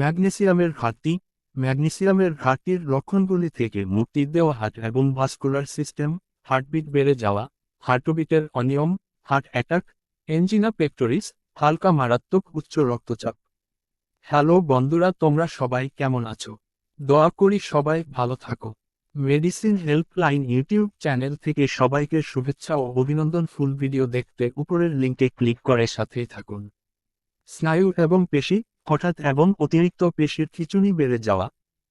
ম্যাগনেসিয়ামের ঘাটতি, ম্যাগনেসিয়ামের ঘাটতির লক্ষণগুলি থেকে মুক্তি দেওয়া হার্ট এবং ভাস্কুলার সিস্টেম হার্টবিট বেড়ে যাওয়া হার্টবিটের অনিয়ম হার্ট অ্যাটাক এঞ্জিনা পেক্টোরিস হালকা মারাত্মক উচ্চ রক্তচাপ। হ্যালো বন্ধুরা, তোমরা সবাই কেমন আছো? দয়া করি সবাই ভালো থাকো। মেডিসিন হেল্পলাইন ইউটিউব চ্যানেল থেকে সবাইকে শুভেচ্ছা ও অভিনন্দন। ফুল ভিডিও দেখতে উপরের লিঙ্কে ক্লিক করে সাথেই থাকুন। স্নায়ু এবং পেশি, হঠাৎ এবং অতিরিক্ত পেশির খিচুনি বেড়ে যাওয়া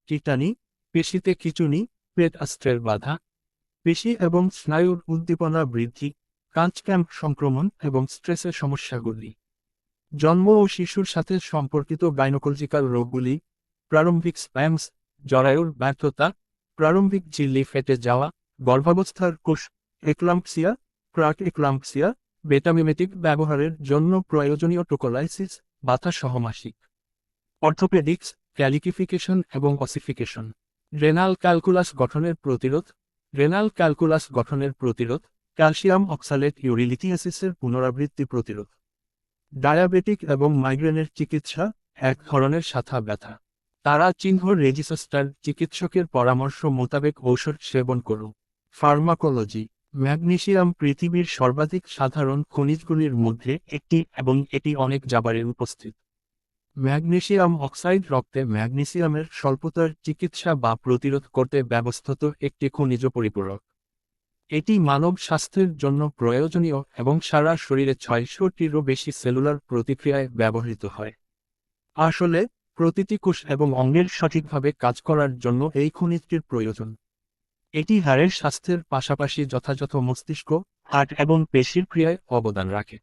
টিটানি পেশিতে খিচুনি, পেট আস্ত্রের বাধা, পেশি এবং স্নায়ুর উদ্দীপনা বৃদ্ধি কাঁচ ক্যাম্প সংক্রমণ এবং স্ট্রেসের সমস্যাগুলি। জন্ম ও শিশুর সাথে সম্পর্কিত গাইনোকোলজিক্যাল রোগগুলি, প্রারম্ভিক স্প্যামস জরায়ুর ব্যর্থতা, প্রারম্ভিক ঝিল্লি ফেটে যাওয়া, গর্ভাবস্থার কোষ, এক্লাম্পসিয়া প্রাক এক্লাম্পসিয়া বেটামিমেটিক ব্যবহারের জন্য প্রয়োজনীয় টোকোলাইসিস বাতা সহমাসিক অর্থোপেডিক্স, ক্যালিকিফিকেশন এবং অসিফিকেশন। রেনাল ক্যালকুলাস গঠনের প্রতিরোধ। রেনাল ক্যালকুলাস গঠনের প্রতিরোধ, ক্যালসিয়াম অক্সালেট ইউরিলিথিয়াসিসের পুনরাবৃত্তি প্রতিরোধ। ডায়াবেটিক এবং মাইগ্রেনের চিকিৎসা, এক ধরনের সাথা ব্যথা। তারা চিহ্ন রেজিস্টার চিকিৎসকের পরামর্শ মোতাবেক ঔষধ সেবন করুন। ফার্মাকোলজি। ম্যাগনেসিয়াম পৃথিবীর সর্বাধিক সাধারণ খনিজগুলির মধ্যে একটি এবং এটি অনেক জাবারে উপস্থিত। ম্যাগনেসিয়াম অক্সাইড রক্তে ম্যাগনেসিয়ামের স্বল্পতার চিকিৎসা বা প্রতিরোধ করতে ব্যবস্থিত একটি খনিজ পরিপূরক। এটি মানব স্বাস্থ্যের জন্য প্রয়োজনীয় এবং সারা শরীরে ছয়শটিরও বেশি সেলুলার প্রতিক্রিয়ায় ব্যবহৃত হয়। আসলে, প্রতিটি কোষ এবং অঙ্গের সঠিকভাবে কাজ করার জন্য এই খনিজটির প্রয়োজন। এটি হাড়ের স্বাস্থ্যের পাশাপাশি যথাযথ মস্তিষ্ক হার্ট এবং পেশির ক্রিয়ায় অবদান রাখে।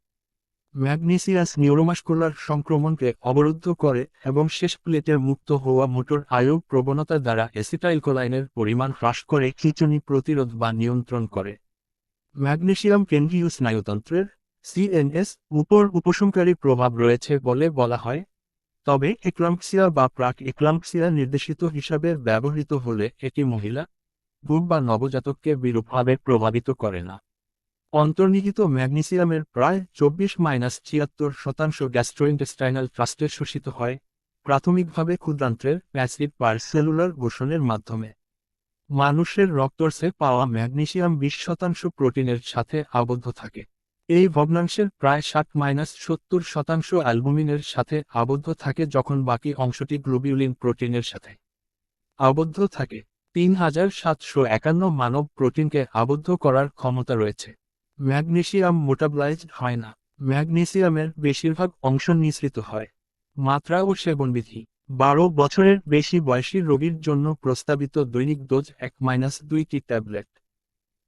ম্যাগনেসিয়াস নিউরোমাস্কুলার সংক্রমণকে অবরুদ্ধ করে এবং শেষ প্লেটে মুক্ত হওয়া মোটর আয়ু প্রবণতা দ্বারা অ্যাসিটাইলকোলাইনের পরিমাণ হ্রাস করে খিচুনি প্রতিরোধ বা নিয়ন্ত্রণ করে। ম্যাগনেসিয়াম কেন্দ্রীয় স্নায়ুতন্ত্রের সিএনএস উপর উপশমকারী প্রভাব রয়েছে বলে বলা হয়। তবে এক্লাম্পসিয়া বা প্রাক এক্লাম্পসিয়া নির্দেশিত হিসাবে ব্যবহৃত হলে এটি মহিলা বুক বা নবজাতককে বিরূপভাবে প্রভাবিত করে না। অন্তর্নিহিত ম্যাগনেসিয়ামের প্রায় চব্বিশ মাইনাস ছিয়াত্তর শতাংশ গ্যাস্ট্রোইন্টেস্টাইনাল ট্রাস্টে শোষিত হয়, প্রাথমিকভাবে ক্ষুদ্রান্ত্রের প্যাসিভ পার সেলুলার গোষণের মাধ্যমে। মানুষের রক্তর্সে পাওয়া ম্যাগনেসিয়াম বিশ শতাংশ প্রোটিনের সাথে আবদ্ধ থাকে। এই ভগ্নাংশের প্রায় ষাট মাইনাস সত্তর শতাংশ অ্যালবুমিনের সাথে আবদ্ধ থাকে যখন বাকি অংশটি গ্লোবিউলিন প্রোটিনের সাথে আবদ্ধ থাকে। তিন হাজার সাতশো একান্ন মানব প্রোটিনকে আবদ্ধ করার ক্ষমতা রয়েছে। ম্যাগনেশিয়াম মোটাবলাইজড হয় না। ম্যাগনেসিয়ামের বেশিরভাগ অংশ নিঃসৃত হয়। মাত্রা ও সেবনবিধি। বারো বছরের বেশি বয়সী রোগীর জন্য প্রস্তাবিত দৈনিক ডোজ এক মাইনাস দুইটি ট্যাবলেট।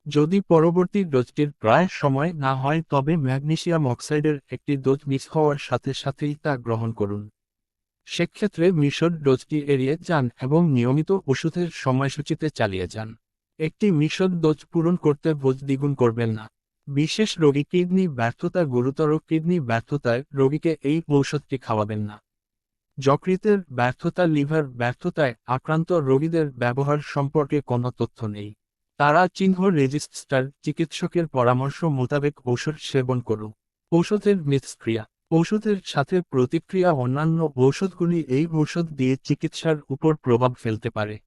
যদি পরবর্তী ডোজটির প্রায় সময় না হয়, তবে ম্যাগনেশিয়াম অক্সাইডের একটি ডোজ মিস হওয়ার সাথে সাথেই তা গ্রহণ করুন। সেক্ষেত্রে মিশর ডোজটি এড়িয়ে যান এবং নিয়মিত ওষুধের সময়সূচিতে চালিয়ে যান। একটি মিশর ডোজ পূরণ করতে ভোজ দ্বিগুণ করবেন না। বিশেষ রোগী কিডনি ব্যর্থতা গুরুতর কিডনি ব্যর্থতায় রোগীকে এই ঔষধটি খাওয়াবেন না। যকৃতের ব্যর্থতা, লিভার ব্যর্থতায় আক্রান্ত রোগীদের ব্যবহার সম্পর্কে কোনো তথ্য নেই। তারা চিহ্ন রেজিস্টার, চিকিৎসকের পরামর্শ মোতাবেক ঔষধ সেবন করুন। ঔষধের মিথস্ক্রিয়া ঔষধের সাথে প্রতিক্রিয়া অন্যান্য ঔষধগুলি এই ঔষধ দিয়ে চিকিৎসার উপর প্রভাব ফেলতে পারে।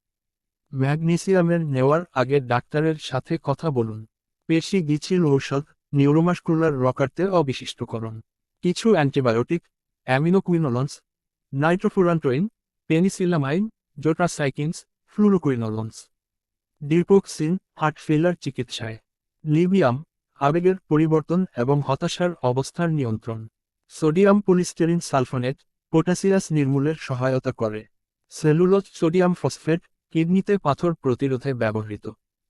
ম্যাগনেসিয়ামের নেওয়ার আগে ডাক্তারের সাথে কথা বলুন। পেশি গিছিল ঔষধ নিউরোমাস্কুলার রকারতে অবিশিষ্টকরণ। কিছু antibiotic, aminoquinolones nitrofurantoin penicillamine, tetracyclines, fluoroquinolones. Digoxin heart failure চিকিৎসায়। লিবিয়াম, আবেগের পরিবর্তন এবং হতাশার অবস্থার নিয়ন্ত্রণ। সোডিয়াম পলিস্টেরিন সালফোনেট পোটাসিয়াস নির্মূলের সহায়তা করে। সেলুলোজ সোডিয়াম ফসফেট কিডনিতে পাথর প্রতিরোধে ব্যবহৃত।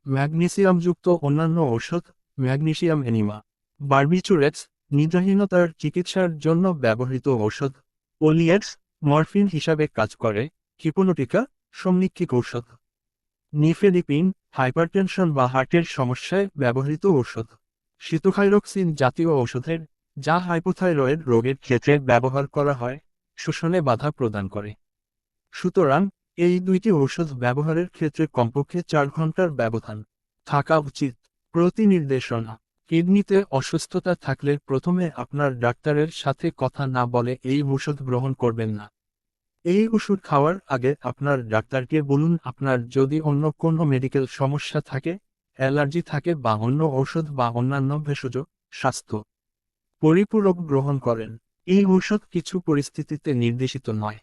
ম্যাগনেসিয়ামযুক্ত অন্যান্য ঔষধ, ম্যাগনেসিয়াম এনিমা। বার্বিচুরেটস নিদ্রাহীনতার চিকিৎসার জন্য ব্যবহৃত ঔষধ। ওলিয়েটস মরফিন হিসাবে কাজ করে। হিপোনোটিকা সমনিক্ষিক ঔষধ। নিফেলিপিন হাইপারটেনশন বা হার্টের সমস্যায় ব্যবহৃত ঔষধ। শীতোখাইরক্সিন জাতীয় ঔষধের যা হাইপোথাইরয়েড রোগের ক্ষেত্রে ব্যবহার করা হয়, শোষণে বাধা প্রদান করে। সুতরাং, এই দুইটি ঔষধ ব্যবহারের ক্ষেত্রে কমপক্ষে চার ঘণ্টার ব্যবধান থাকা উচিত। প্রতি নির্দেশনা কিডনিতে অসুস্থতা থাকলে প্রথমে আপনার ডাক্তারের সাথে কথা না বলে এই ঔষধ গ্রহণ করবেন না। এই ওষুধ খাওয়ার আগে আপনার ডাক্তারকে বলুন, আপনার যদি অন্য কোনো মেডিকেল সমস্যা থাকে, অ্যালার্জি থাকে বা অন্য ঔষধ বা অন্যান্য ভেষজ, স্বাস্থ্য পরিপূরক গ্রহণ করেন। এই ঔষধ কিছু পরিস্থিতিতে নির্দেশিত নয়।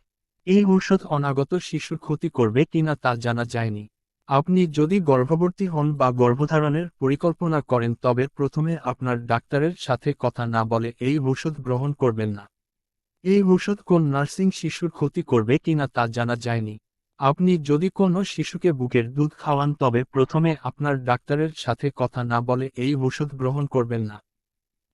এই ঔষধ অনাগত শিশুর ক্ষতি করবে কিনা তা জানা যায়নি। আপনি যদি গর্ভবতী হন বা গর্ভধারণের পরিকল্পনা করেন, তবে প্রথমে আপনার ডাক্তারের সাথে কথা না বলে এই ঔষধ গ্রহণ করবেন না। এই ঔষধ কোন নার্সিং শিশুর ক্ষতি করবে কিনা তা জানা যায়নি। আপনি যদি কোনো শিশুকে বুকের দুধ খাওয়ান, তবে প্রথমে আপনার ডাক্তারের সাথে কথা না বলে এই ঔষধ গ্রহণ করবেন না।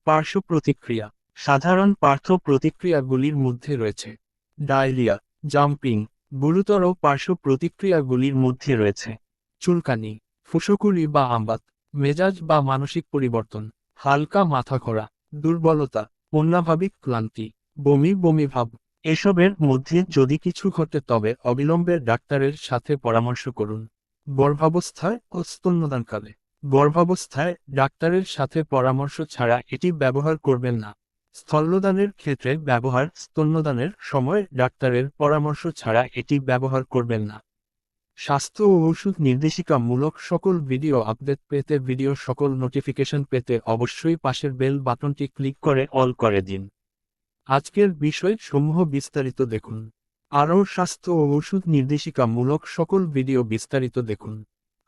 পার্শ্ব প্রতিক্রিয়া। সাধারণ পার্থ প্রতিক্রিয়াগুলির মধ্যে রয়েছে। ডায়রিয়া, জাম্পিং, গুরুতর পার্শ্ব প্রতিক্রিয়াগুলির মধ্যে রয়েছে। চুলকানি ফুসকুড়ি বা আমবাত, মেজাজ বা মানসিক পরিবর্তন, হালকা মাথা ঘোরা দুর্বলতা, অন্যাভাবিক ক্লান্তি, বমি বমি ভাব। এসবের মধ্যে যদি কিছু ঘটে তবে অবিলম্বে ডাক্তারের সাথে পরামর্শ করুন। গর্ভাবস্থায় ও স্তন্যদানকালে। গর্ভাবস্থায় ডাক্তারের সাথে পরামর্শ ছাড়া এটি ব্যবহার করবেন না। স্থল্যদানের ক্ষেত্রে ব্যবহার স্তন্যদানের সময় ডাক্তারের পরামর্শ ছাড়া এটি ব্যবহার করবেন না। স্বাস্থ্য ও ওষুধ নির্দেশিকামূলক সকল ভিডিও আপডেট পেতে ভিডিও সকল নোটিফিকেশন পেতে অবশ্যই পাশের বেল বাটনটি ক্লিক করে অল করে দিন। আজকের বিষয় সমূহ বিস্তারিত দেখুন। আরও স্বাস্থ্য ও ওষুধ নির্দেশিকামূলক সকল ভিডিও বিস্তারিত দেখুন।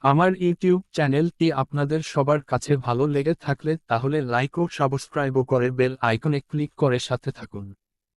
আমার ইউটিউব চ্যানেলটি আপনাদের সবার কাছে ভালো লেগে থাকলে তাহলে লাইক ও সাবস্ক্রাইবও করে বেল আইকনে ক্লিক করে সাথে থাকুন।